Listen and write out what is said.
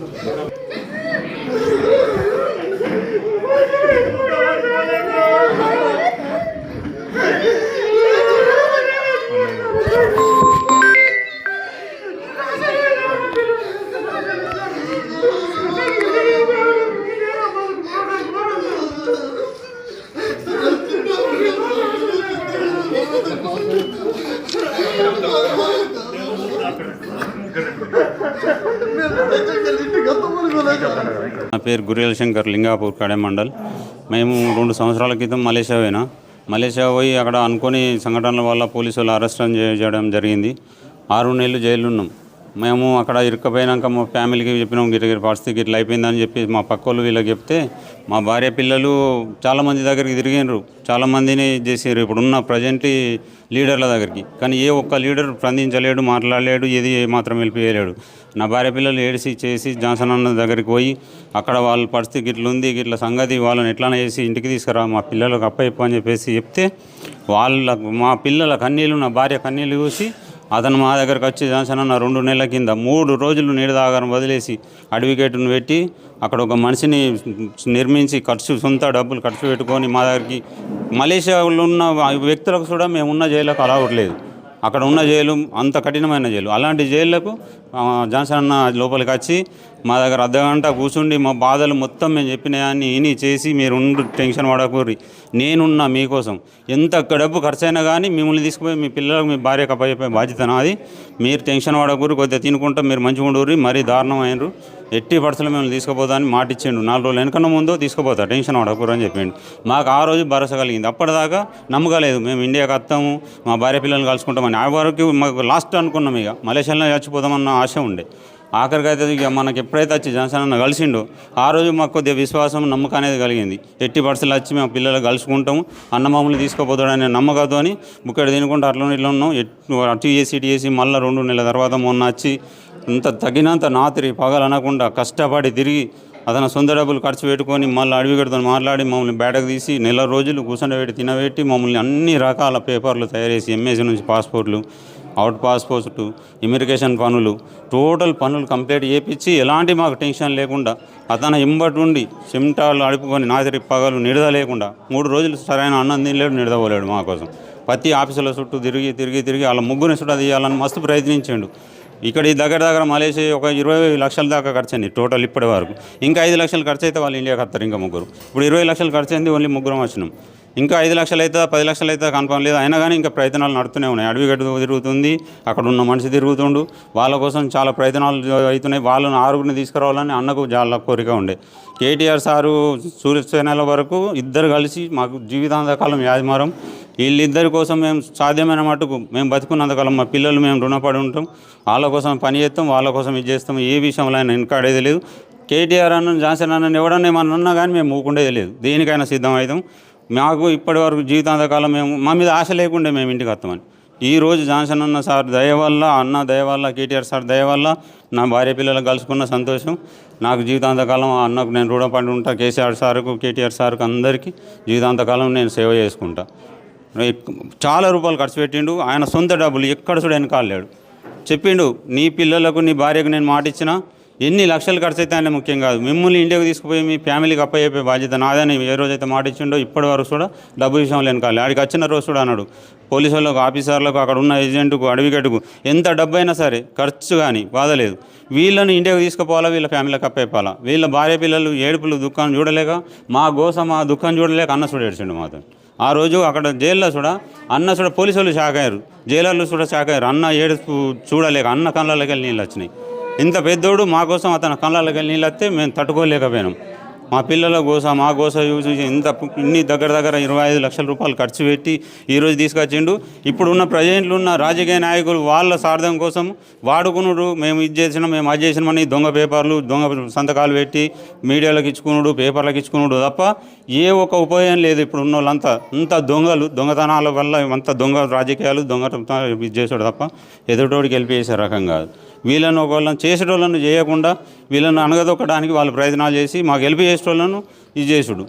cosas. నా పేరు గురియల శంకర్ లింగాపూర్ కడే మండల్. మేము రెండు సంవత్సరాల క్రితం మలేషియా పోయినా. మలేషియా పోయి అక్కడ అనుకోని సంఘటనల వల్ల పోలీసు వాళ్ళు అరెస్ట్ చేయడం జరిగింది. ఆరు నెలలు జైలు ఉన్నాం. మేము అక్కడ ఇరుక్కపోయినాక మా ఫ్యామిలీకి చెప్పినాం గిరిగిరి పరిస్థితికి పరిస్థితి ఇట్లా అయిపోయిందని చెప్పి మా పక్క వాళ్ళు వీళ్ళకి చెప్తే మా భార్య పిల్లలు చాలామంది దగ్గరికి తిరిగినారు చాలామందిని చేసారు ఇప్పుడున్న ప్రజెంట్ లీడర్ల దగ్గరికి. కానీ ఏ ఒక్క లీడర్ స్పందించలేడు మాట్లాడలేడు ఏది మాత్రం వెళ్ళిపోయలేడు నా భార్య పిల్లలు ఏడిసి చేసి జాన్సన్ అన్న దగ్గరికి పోయి అక్కడ వాళ్ళ పరిస్థితి గిట్ల ఉంది గిట్ల సంగతి వాళ్ళని ఎట్లా చేసి ఇంటికి తీసుకురా మా పిల్లలకు అప్పయ్యప్ప అని చెప్పేసి చెప్తే వాళ్ళ మా పిల్లల కన్నీళ్ళు నా భార్య కన్నీళ్ళు చూసి అతను మా దగ్గరకు వచ్చి జాన్సన్ రెండు నెలల కింద మూడు రోజులు నీడ దాగారం వదిలేసి అడ్వకేట్ను పెట్టి అక్కడ ఒక మనిషిని నిర్మించి ఖర్చు సొంత డబ్బులు ఖర్చు పెట్టుకొని మా దగ్గరికి మలేషియాలో ఉన్న వ్యక్తులకు కూడా మేము ఉన్న జైలకు అలా అవ్వట్లేదు. అక్కడ ఉన్న జైలు అంత కఠినమైన జైలు. అలాంటి జైళ్ళకు జాన్సన్ అన్న లోపలికి వచ్చి మా దగ్గర అర్ధగంట కూర్చుండి మా బాధలు మొత్తం మేము చెప్పినాయని విని చేసి మీరు ఉండు టెన్షన్ పడకూరి నేనున్నా మీకోసం. ఎంత డబ్బు ఖర్చు అయినా కానీ మిమ్మల్ని తీసుకుపోయి మీ పిల్లలకు మీ భార్యకు అప్పచెప్పే బాధ్యత నాది. మీరు టెన్షన్ పడకూరి కొద్దిగా తినుకుంటా మీరు మంచిగా ఉండూరి మరీ దారుణం అయినరు ఎట్టి పడుతులు మిమ్మల్ని తీసుకుపోతామని మాట ఇచ్చిండు. నాలుగు రోజులు వెనకన్నా ముందు తీసుకుపోతా టెన్షన్ పడకూరు అని చెప్పిండు. మాకు ఆ రోజు భరోసా కలిగింది. అప్పటిదాకా నమ్మకలేదు మేము ఇండియాకి వస్తాము మా భార్య పిల్లల్ని కలుసుకుంటామని ఆ వరకు మాకు లాస్ట్ అనుకున్నాం ఇక. మలేషియాలో చచ్చిపోదామన్న ఆశ ఉండే. ఆఖరికి అయితే ఇక మనకి ఎప్పుడైతే వచ్చి జాన్సన్ అన్న కలిసిండో ఆ రోజు మాకు కొద్దిగా విశ్వాసం నమ్మకం అనేది కలిగింది. ఎట్టి పరిస్థితులు వచ్చి మేము పిల్లలు కలుసుకుంటాము అన్న మమ్మల్ని తీసుకుపోతాడనే నమ్మకంతో అని బుక్కడ తినుకుంటూ అట్లా ఇట్లా ఉన్నాం. ఎట్- అటు చేసి ఇటు చేసి మళ్ళీ రెండు నెలల తర్వాత మొన్న వచ్చి ఇంత తగినంత నాతిరి పగలు అనకుండా కష్టపడి తిరిగి అతను సొంత డబ్బులు ఖర్చు పెట్టుకొని మళ్ళీ అడవిగడితో మాట్లాడి మమ్మల్ని బయటకు తీసి నెల రోజులు కూర్చొని పెట్టి తినబెట్టి మమ్మల్ని అన్ని రకాల పేపర్లు తయారు చేసి ఎంఎస్సీ నుంచి పాస్పోర్ట్లు అవుట్ పాస్పోర్ట్ ఇమిగ్రేషన్ పనులు టోటల్ పనులు కంప్లీట్ చేపించి ఎలాంటి మాకు టెన్షన్ లేకుండా అతను ఇంబటి ఉండి చెమటాలు అడుపుకొని నాదిరి పగలు నిడద లేకుండా మూడు రోజులు సరైన అన్నం తినలేడు నిడదపోలేడు మా కోసం. ప్రతి ఆఫీసుల చుట్టూ తిరిగి తిరిగి తిరిగి వాళ్ళ ముగ్గురిని చుట్టూ తీయాలని మస్తు ప్రయత్నించాడు. ఇక్కడ ఈ దగ్గర దగ్గర మలేషియా ఒక ఇరవై లక్షల దాకా ఖర్చు అయింది టోటల్ ఇప్పటి వరకు. ఇంకా ఐదు లక్షలు ఖర్చు అయితే వాళ్ళు ఇండియాకి వస్తారు ఇంకా ముగ్గురు. ఇప్పుడు ఇరవై లక్షలు ఖర్చు అయింది ఓన్లీ ముగ్గురం వచ్చినాం. ఇంకా ఐదు లక్షలు అవుతుందా పది లక్షలు అవుతుందా కన్ఫర్మ్ లేదు. అయినా కానీ ఇంకా ప్రయత్నాలు నడుస్తూనే ఉన్నాయి. అడవి గడ్డు తిరుగుతుంది అక్కడ ఉన్న మనిషి తిరుగుతుండు. వాళ్ళ కోసం చాలా ప్రయత్నాలు అవుతున్నాయి. వాళ్ళని ఆరుగురిని తీసుకురావాలని అన్నకు చాలా కోరిక ఉండే. కేటీఆర్ సారు సూర్యసేనల వరకు ఇద్దరు కలిసి మాకు జీవితాంతకాలం యాజమారం. వీళ్ళిద్దరి కోసం మేము సాధ్యమైన మటుకు మేము బతుకున్నంతకాలం మా పిల్లలు మేము రుణపడి ఉంటాం. వాళ్ళ కోసం పని చేస్తాం వాళ్ళ కోసం ఇది చేస్తాం. ఏ విషయంలో అయినా వెనకాడేది లేదు. కేటీఆర్ అన్న జాన్సన్ అన్న ఎవడన్నా ఏమన్నా ఉన్నా కానీ మేము మూకుండేది లేదు. దేనికైనా సిద్ధం అవుతాం. మాకు ఇప్పటి వరకు జీవితాంతకాలం మేము మా మీద ఆశ లేకుండే మేము ఇంటికి వస్తామని. ఈ రోజు జాన్సన్ అన్న సార్ దయ వల్ల అన్న దయ వల్ల కేటీఆర్ సార్ దయ వల్ల నా భార్య పిల్లలు కలుసుకున్న సంతోషం. నాకు జీవితాంతకాలం ఆ అన్నకు నేను రుణపడి ఉంటా కేసీఆర్ సార్కు కేటీఆర్ సార్కు అందరికీ జీవితాంతకాలం నేను సేవ చేసుకుంటా. చాలా రూపాయలు ఖర్చు పెట్టిండు ఆయన సొంత డబ్బులు ఎక్కడ చూడ కాలేడు చెప్పిండు నీ పిల్లలకు నీ భార్యకు నేను మాట ఇచ్చినా ఎన్ని లక్షలు ఖర్చు అయితే ముఖ్యం కాదు. మిమ్మల్ని ఇండియాకి తీసుకుపోయి మీ ఫ్యామిలీకి అప్పయ్యే బాధ్యత నాదని ఏ రోజైతే మాట ఇచ్చిండో ఇప్పటి వరకు కూడా డబ్బు విషయంలో వెనకాలి ఆడికి వచ్చిన రోజు కూడా అన్నాడు. పోలీసు వాళ్ళకు ఆఫీసర్లకు అక్కడ ఉన్న ఏజెంట్కు అడవిగట్టుకు ఎంత డబ్బు అయినా సరే ఖర్చు కానీ బాధలేదు వీళ్ళని ఇండియాకి తీసుకుపోవాలా వీళ్ళ ఫ్యామిలీకి అప్పయిపోవాలా వీళ్ళ భార్య పిల్లలు ఏడుపులు దుఃఖం చూడలేక మా కోసం మా దుఃఖం చూడలేక అన్న చూడ ఏడ్చిండు మాతో. ఆ రోజు అక్కడ జైల్లో చూడ అన్న చూడ పోలీసు వాళ్ళు షాక్ అయ్యారు. జైలర్లు చూడ షాక్ అయ్యారు. అన్న ఏడుపు చూడలేక అన్న కళ్ళలోకి వెళ్ళి నీళ్ళు వచ్చినాయి. ఇంత పెద్దోడు మా కోసం అతని కళ్ళకి వెళ్ళి నీళ్ళు వస్తే మేము తట్టుకోలేకపోయినాం. మా పిల్లల గోస మా గోస చూసి ఇంత ఇన్ని దగ్గర దగ్గర ఇరవై ఐదు లక్షల రూపాయలు ఖర్చు పెట్టి ఈరోజు తీసుకొచ్చిండు. ఇప్పుడున్న ప్రజెంట్లు ఉన్న రాజకీయ నాయకులు వాళ్ళ సార్థం కోసం వాడుకునుడు మేము ఇది చేసినాం మేము అది చేసినామని దొంగ పేపర్లు దొంగ సంతకాలు పెట్టి మీడియాలకు ఇచ్చుకునుడు పేపర్లకు ఇచ్చుకునుడు తప్ప ఏ ఒక్క ఉపయోగం లేదు ఇప్పుడు ఉన్న వాళ్ళంతా అంత దొంగలు దొంగతనాల వల్ల అంత దొంగ రాజకీయాలు దొంగ ఇది చేసాడు తప్ప ఎదుటోడికి వెళ్ళి రకం కాదు. వీళ్ళను ఒకళ్ళని చేసేటోళ్ళను చేయకుండా వీళ్ళను అనగదొక్కడానికి వాళ్ళు ప్రయత్నాలు చేసి మాకు హెల్ప్ చేసేటోళ్ళను ఇది చేసుడు.